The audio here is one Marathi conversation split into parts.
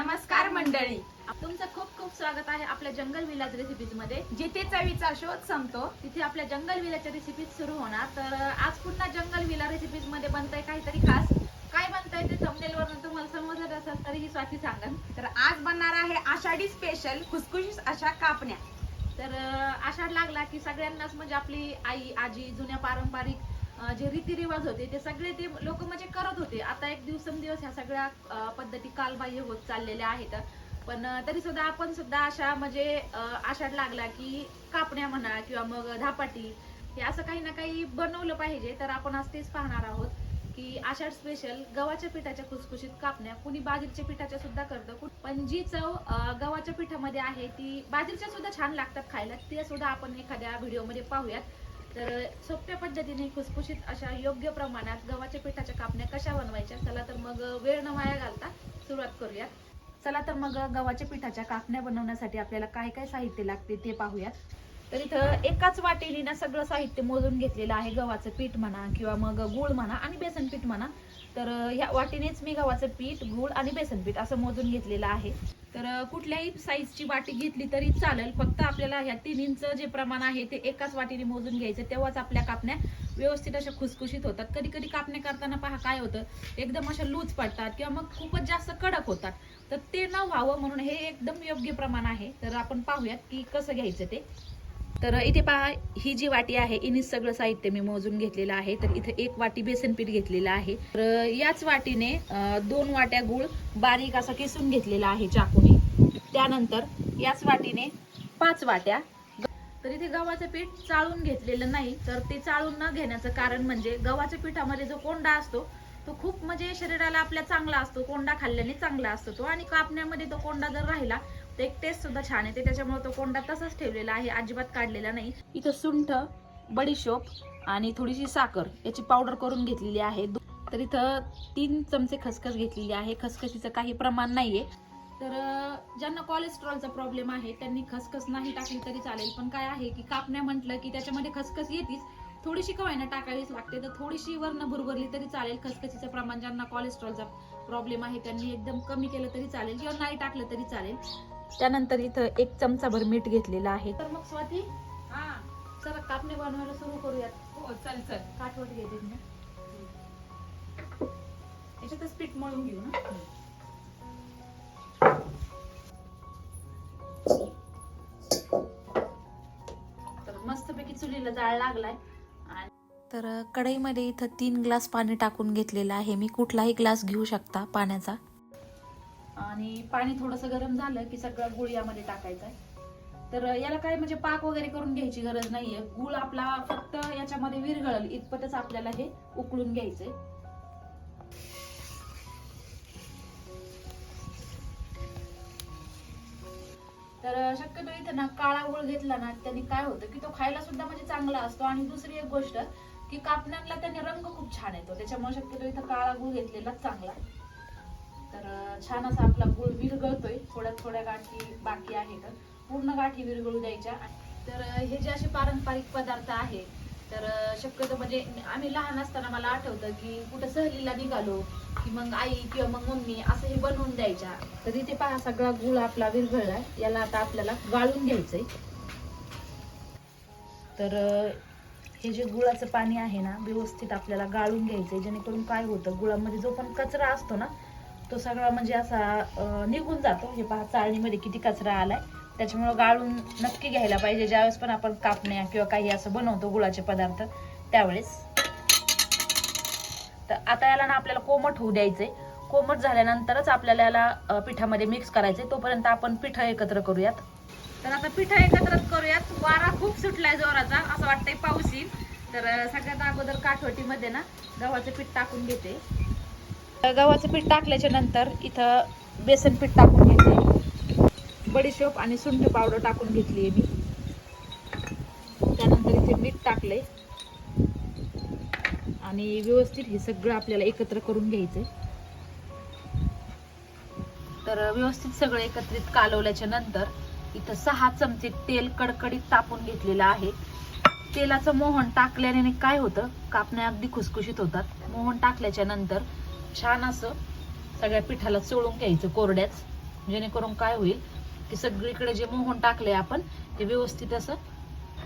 नमस्कार मंडळी. तुमचं खूप खूप स्वागत आहे आपल्या जंगल विलाज रेसिपीजमध्ये. जिथे चवीचा शोध संपतो तिथे आपल्या जंगल विलाच्या रेसिपीज सुरू होणार. तर आज पुन्हा जंगल विला रेसिपीजमध्ये बनतंय काहीतरी खास. काय बनतंय ते थंबनेल वरून तुम्हाला समजलं असेल तरीही स्वाती सांगन. तर आज बनणार आहे आषाढी स्पेशल खुसखुशीस अशा कापण्या. तर आषाढ लागला की सगळ्यांनाच म्हणजे आपली आई आजी जुन्या पारंपरिक जे रीतिरिवाज होते ते सगळे ते लोक म्हणजे करत होते. आता एक दिवसेंदिवस ह्या सगळ्या पद्धती कालबाह्य होत चाललेल्या आहेत. पण तरी सुद्धा आपण सुद्धा अशा म्हणजे आषाढ लागला की कापण्या म्हणा किंवा मग धापाटी हे असं काही ना काही बनवलं पाहिजे. तर आपण आज तेच पाहणार आहोत की आषाढ स्पेशल गव्हाच्या पिठाच्या खुसखुशीत कापण्या कुणी बाजरीच्या पिठाच्या सुद्धा करतं कुठ पण जी चव गव्हाच्या पिठामध्ये आहे ती बाजरीच्या सुद्धा छान लागतात खायला ते सुद्धा आपण एखाद्या व्हिडिओमध्ये पाहूयात. तर सोप्या पद्धतीने खुसखुशीत अशा योग्य प्रमाणात गव्हाच्या पिठाच्या कापण्या कशा बनवायच्या चला तर मग वेळ न वाया घालता सुरुवात करूयात. चला तर मग गव्हाच्या पिठाच्या कापण्या बनवण्यासाठी आपल्याला काय काय साहित्य लागते ते पाहूयात. तर इथं एकाच वाटीने ना सगळं साहित्य मोजून घेतलेलं आहे गव्हाचं पीठ म्हणा किंवा मग गुळ म्हणा आणि बेसन पीठ म्हणा. तर ह्या वाटीनेच मी गव्हाचं पीठ गुळ आणि बेसन पीठ असं मोजून घेतलेलं आहे. तर कुठल्याही साईजची वाटी घेतली तरी चालेल. फक्त आपल्याला ह्या तिन्हींचं जे प्रमाण आहे ते एकाच वाटीने मोजून घ्यायचं. तेव्हाच आपल्या कापण्या व्यवस्थित अशा खुसखुशीत होतात. कधी कधी कापण्या करताना पहा काय होतं? एकदम अशा लूज पडतात किंवा मग खूपच जास्त कडक होतात. तर ते न व्हावं म्हणून हे एकदम योग्य प्रमाण आहे. तर आपण पाहूयात की कसं घ्यायचं ते. तर इथे पहा ही जी वाटी आहे इनिच सगळं साहित्य मी मोजून घेतलेलं आहे. तर इथे एक वाटी बेसन पीठ घेतलेलं आहे. तर याच वाटीने दोन वाट्या गुळ बारीक असा किसून घेतलेला आहे चाकूने. त्यानंतर याच वाटीने पाच वाट्या तर इथे गव्हाचं पीठ चाळून घेतलेलं नाही तर ते चाळून न घेण्याचं कारण म्हणजे गव्हाच्या पिठामध्ये जो कोंडा असतो तो खूप म्हणजे शरीराला आपल्या चांगला असतो कोंडा खाल्ल्याने चांगला असतो तो. आणि कापण्यामध्ये तो कोंडा जर राहिला एक टेस्ट सुद्धा छान येते. त्याच्यामुळे तो कोंडा तसाच ठेवलेला आहे. अजिबात काढलेला नाही. इथं सुंठ बडीशोप आणि थोडीशी साखर याची पावडर करून घेतलेली आहे. तर इथं तीन चमचे खसखस घेतलेली आहे. खसखसीचं काही प्रमाण नाहीये. तर ज्यांना कोलेस्ट्रॉलचा प्रॉब्लेम आहे त्यांनी खसखस नाही टाकली तरी चालेल. पण काय आहे की कापण्या म्हटलं की त्याच्यामध्ये खसखस येतीच. थोडीशी कवायना टाकावीच लागते. तर थोडीशी वरनं भुरभरली तरी चालेल. खसखसीचं प्रमाण ज्यांना कोलेस्ट्रॉलचा प्रॉब्लेम आहे त्यांनी एकदम कमी केलं तरी चालेल. किंवा नाही टाकलं तरी चालेल. त्यानंतर इथं एक चमचाभर मीठ घेतलेलं आहे. तर मग स्वाती हा चला कापणे बनवायला सुरू करूयात. हो चल चल. काठवट घेते मी याच्यातच पीठ मळून घेऊ ना. तर मस्तपैकी चुलीला जाळ लागलाय. तर कढईमध्ये इथं तीन ग्लास पाणी टाकून घेतलेलं आहे. मी कुठलाही ग्लास घेऊ शकता पाण्याचा. आणि पाणी थोडंसं गरम झालं की सगळं गुळ यामध्ये टाकायचा आहे. तर याला काय म्हणजे पाक वगैरे करून घ्यायची गरज नाहीये. गुळ आपला फक्त याच्यामध्ये विरघळल इतपतच आपल्याला हे उकळून घ्यायचंय. तर शक्यतो इथे ना काळा गुळ घेतला ना त्यांनी काय होतं की तो खायला सुद्धा म्हणजे चांगला असतो. आणि दुसरी एक गोष्ट की कापण्याला त्याने रंग खूप छान येतो. त्याच्यामुळे शक्यतो इथं काळा गुळ घेतलेला चांगला. छान असा आपला गुळ विरघळतोय. थोड्या थोड्या गाठी बाकी आहेत. पूर्ण गाठी विरघळू द्यायच्या. तर हे जे असे पारंपरिक पदार्थ आहे तर शक्यतो म्हणजे आम्ही लहान असताना मला आठवतं की कुठं सहलीला निघालो की मग आई किंवा मग मम्मी असं हे बनवून द्यायच्या. तर इथे पहा सगळा गुळ आपला विरघळलाय याला आता आपल्याला गाळून घ्यायचंय. तर हे जे गुळाचं पाणी आहे ना व्यवस्थित आपल्याला गाळून घ्यायचंय. जेणेकरून काय होतं गुळामध्ये जो पण कचरा असतो ना तो सगळा म्हणजे असा निघून जातो. हे पहा चाळणीमध्ये किती कचरा आलाय. त्याच्यामुळे गाळून नक्की घ्यायला पाहिजे. ज्यावेळेस पण आपण कापण्या किंवा काही असं बनवतो गुळाचे पदार्थ त्यावेळेस. तर आता याला ना आपल्याला कोमट होऊ द्यायचंय. कोमट झाल्यानंतरच आपल्याला याला पिठामध्ये मिक्स करायचंय. तोपर्यंत आपण पिठं एकत्र करूयात. तर आता पिठं एकत्र करूयात. वारा खूप सुटलाय जोराचा. असं वाटतंय पाऊस येईल. तर सगळ्यात अगोदर काठवटीमध्ये ना गव्हाचं पीठ टाकून घेते. गव्हाचं पीठ टाकल्याच्या नंतर इथं बेसन पीठ टाकून घेतले बडीशोप आणि सुंठ पावडर टाकून घेतली आहे मी. त्यानंतर इथे मीठ टाकले आणि व्यवस्थित हे सगळं आपल्याला एकत्र करून घ्यायचंय. तर व्यवस्थित सगळं एकत्रित कालवल्याच्या नंतर इथं सहा चमचे तेल कडकडीत तापून घेतलेलं आहे. तेलाचं मोहन टाकल्याने काय होतं? कापण्या अगदी खुसखुशीत होतात. मोहन टाकल्याच्या नंतर छान असं सगळ्या पिठाला चोळून घ्यायचं कोरड्याच जेणेकरून काय होईल की सगळीकडे जे मोहन टाकले आपण ते व्यवस्थित असं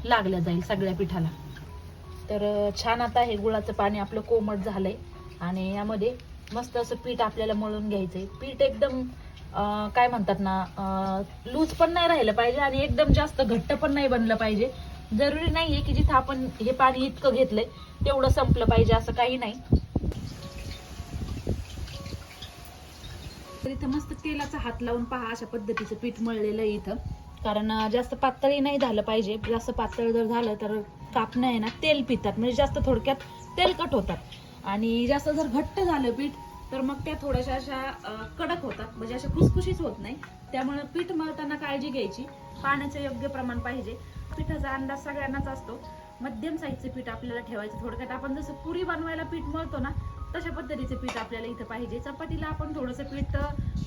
लागलं जाईल सगळ्या पिठाला. तर छान आता हे गुळाचं पाणी आपलं कोमट झालंय आणि यामध्ये मस्त असं पीठ आपल्याला मळून घ्यायचंय. पीठ एकदम काय म्हणतात ना लूज पण नाही राहिलं पाहिजे आणि एकदम जास्त घट्ट पण नाही बनलं पाहिजे. जरुरी नाहीये की जिथं आपण हे पाणी इतकं घेतलंय तेवढं संपलं पाहिजे असं काही नाही. तर इथं मस्त तेलाचा हात लावून पहा अशा पद्धतीचं पीठ मळलेलं आहे इथं. कारण जास्त पातळी नाही झालं पाहिजे. जास्त पातळ जर झालं तर कापणं आहे ना तेल पितात. म्हणजे जास्त थोडक्यात तेलकट होतात. आणि जास्त जर घट्ट झालं पीठ तर मग त्या थोड्याशा अशा कडक होतात. म्हणजे अशा खुसखुशीच होत नाही. त्यामुळे पीठ मळताना काळजी घ्यायची. पाण्याचं योग्य प्रमाण पाहिजे. पिठाचा अंदाज सगळ्यांनाच असतो. मध्यम साईजचं पीठ आपल्याला ठेवायचं थोडक्यात. आपण जसं पुरी बनवायला पीठ मळतो ना तशा पद्धतीचं पीठ आपल्याला इथं पाहिजे. चपातीला आपण थोडंसं पीठ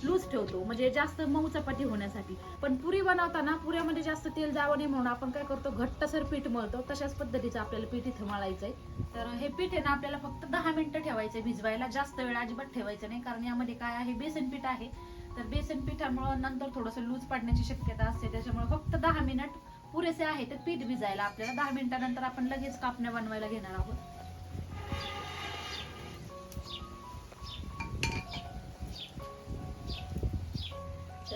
लूज ठेवतो. म्हणजे जास्त मऊ चपाती होण्यासाठी. पण पुरी बनवताना पुऱ्यामध्ये जास्त तेल जावं नाही म्हणून आपण काय करतो घट्टसर पीठ मळतो. तशाच पद्धतीचं आपल्याला पीठ इथं मळायचं आहे तर हे पीठ आहे ना आपल्याला फक्त दहा मिनटं ठेवायचं आहे भिजवायला. जास्त वेळ अजिबात ठेवायचं नाही कारण यामध्ये काय आहे बेसन पीठ आहे. तर बेसन पिठामुळं नंतर थोडंसं लूज पडण्याची शक्यता असते. त्याच्यामुळे फक्त दहा मिनिट पुरेसे आहे तर पीठ भिजायला आपल्याला दहा मिनिटानंतर आपण लगेच कापण्या बनवायला घेणार आहोत.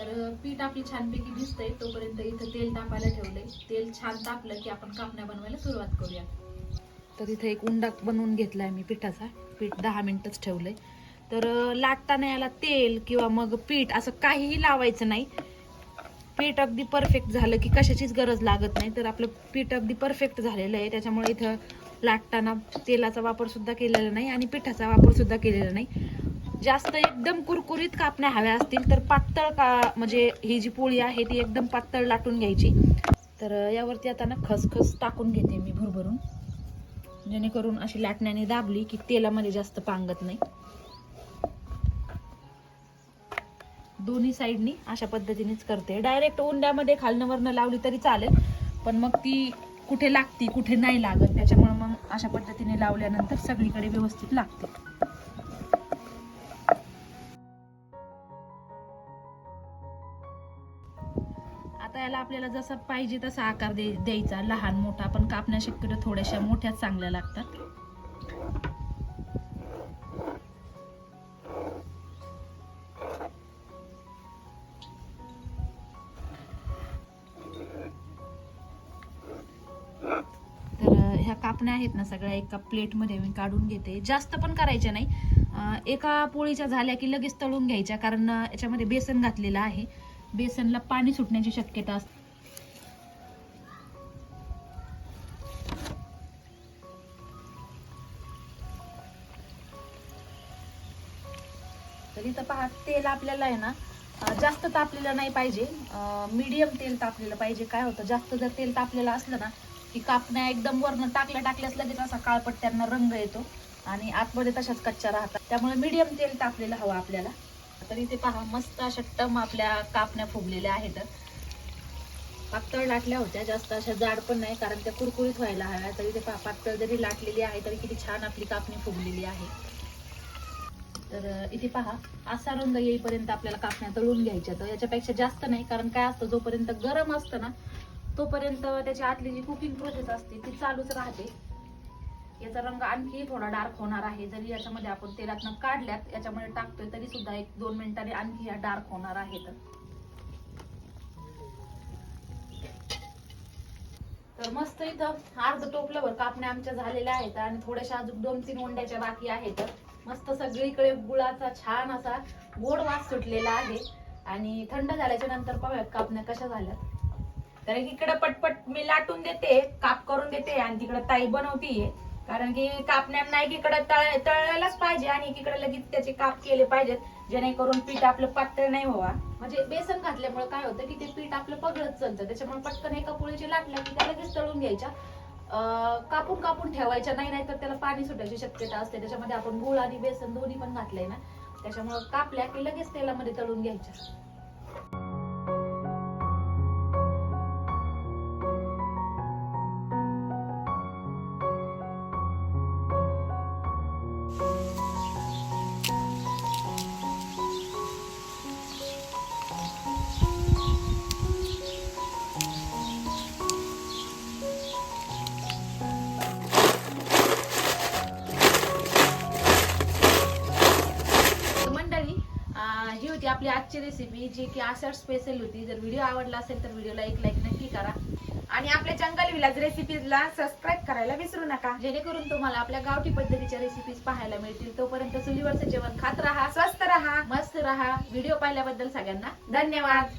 तर पीठ आपली छानपैकी भिजतंय तोपर्यंत इथं तेल तापायला ठेवलंय. तेल छान तापलं की आपण कापण्या बनवायला सुरुवात करूया तर इथे एक उंडा बनवून घेतलाय मी पिठाचा. पीठ दहा मिनिटच ठेवलंय. तर लाटताना याला तेल किंवा मग पीठ असं काहीही लावायचं नाही. पीठ अगदी परफेक्ट झालं की कशाचीच गरज लागत नाही. तर आपलं पीठ अगदी परफेक्ट झालेलं आहे. त्याच्यामुळे इथं लाटताना तेलाचा वापर सुद्धा केलेला नाही आणि पिठाचा वापर सुद्धा केलेला नाही. जास्त एकदम कुरकुरीत कापण्या हव्या असतील तर पातळ का म्हणजे ही जी पोळी आहे ती एकदम पातळ लाटून घ्यायची. तर यावरती आता ना खसखस टाकून घेते मी भरभरून. जेणेकरून अशी लाटण्याने दाबली की तेलामध्ये जास्त पांगत नाही. दोन्ही साईडनी अशा पद्धतीनेच करते. डायरेक्ट उंड्यामध्ये खालनं वरनं लावली तरी चालेल पण मग ती कुठे लागती कुठे नाही लागत त्याच्यामुळे मग अशा पद्धतीने लावल्यानंतर सगळीकडे व्यवस्थित लागते. आपल्याला जसा पाहिजे तसा आकार दे द्यायचा. लहान मोठा. पण कापण्या शक्यतो थोड्याशा मोठ्याच चांगल्या लागतात. तर ह्या कापण्या आहेत ना सगळ्या एका प्लेटमध्ये मी काढून घेते. जास्त पण करायच्या नाही. एका पोळीच्या झाल्या की लगेच तळून घ्यायच्या कारण याच्यामध्ये बेसन घातलेलं आहे. बेसनला पाणी सुटण्याची शक्यता असते. तर इथं पहा तेल आपल्याला आहे ना जास्त तापलेलं नाही पाहिजे. मीडियम तेल तापलेलं पाहिजे. काय होतं जास्त जर तेल तापलेलं असलं ना की कापण्या एकदम वरनं टाकल्या टाकल्यास लगेच असा काळपट त्यांना रंग येतो आणि आतमध्ये तशाच कच्च्या राहतात. त्यामुळे मीडियम तेल तापलेलं हवं आपल्याला. तर इथे पहा मस्त अशा टम आपल्या कापण्या फुगलेल्या आहेत. पातळ लाटल्या होत्या जास्त अशा जाड पण नाही कारण त्या कुरकुरीत व्हायला हव्या. तरी ते पहा पातळ जरी लाटलेली आहे तरी किती छान आपली कापणी फुगलेली आहे. तर इथे पहा असा रंग येईपर्यंत आपल्याला कापण्या तळून घ्यायच्या. तर याच्यापेक्षा जास्त नाही कारण काय असतं जोपर्यंत गरम असतं ना तोपर्यंत त्याची आतली जी कुकिंग प्रोसेस असते ती चालूच राहते. याचा रंग आणखी थोडा डार्क होणार आहे. जरी याच्यामध्ये आपण तेलातनं काढल्यात याच्यामध्ये टाकतोय तरी सुद्धा एक दोन मिनिटांनी आणखी या डार्क होणार आहेत. तर मस्त इथं अर्ध टोपल्यावर कापण्या आमच्या झालेल्या आहेत आणि थोड्याशा अजून दोन तीन ओंड्याच्या बाकी आहेत. मस्त सगळीकडे गुळाचा छान असा गोड वास सुटलेला आहे. आणि थंड झाल्याच्यानंतर पाहूयात कापण्या कशा झाल्या तर इकडे पटपट मी लाटून देते काप करून देते आणि तिकडे ताई बनवतीये. कारण की कापण्या नाही इकडे तळायलाच पाहिजे आणि एकीकडे लगेच त्याचे काप केले पाहिजेत. जेणेकरून पीठ आपलं पातळ नाही व्हावा. म्हणजे बेसन घातल्यामुळे काय होतं की ते पीठ आपलं पगळत चालतं. त्याच्यामुळे पटकन एका पोळीची लाटल्या की त्या लगेच तळून घ्यायच्या. कापून कापून ठेवायच्या. नाही नाही तर त्याला पाणी सुटायची शक्यता असते. त्याच्यामध्ये आपण गुळ आणि बेसन दोन्ही पण घातलंय ना. त्याच्यामुळे कापल्या की लगेच तेलामध्ये तळून घ्यायच्या. आपली आजची रेसिपी जी की आषाढ स्पेशल होती. जर व्हिडिओ आवडला असेल तर व्हिडिओला एक लाईक नक्की करा. आणि आपल्या जंगल विलाज रेसिपीजला सबस्क्राईब करायला विसरू नका. जेणेकरून तुम्हाला आपल्या गावठी पद्धतीच्या रेसिपीज पाहायला मिळतील. तोपर्यंत चुलीवरचं जेवण खात राहा स्वस्त राहा मस्त राहा. व्हिडिओ पाहिल्याबद्दल सगळ्यांना धन्यवाद.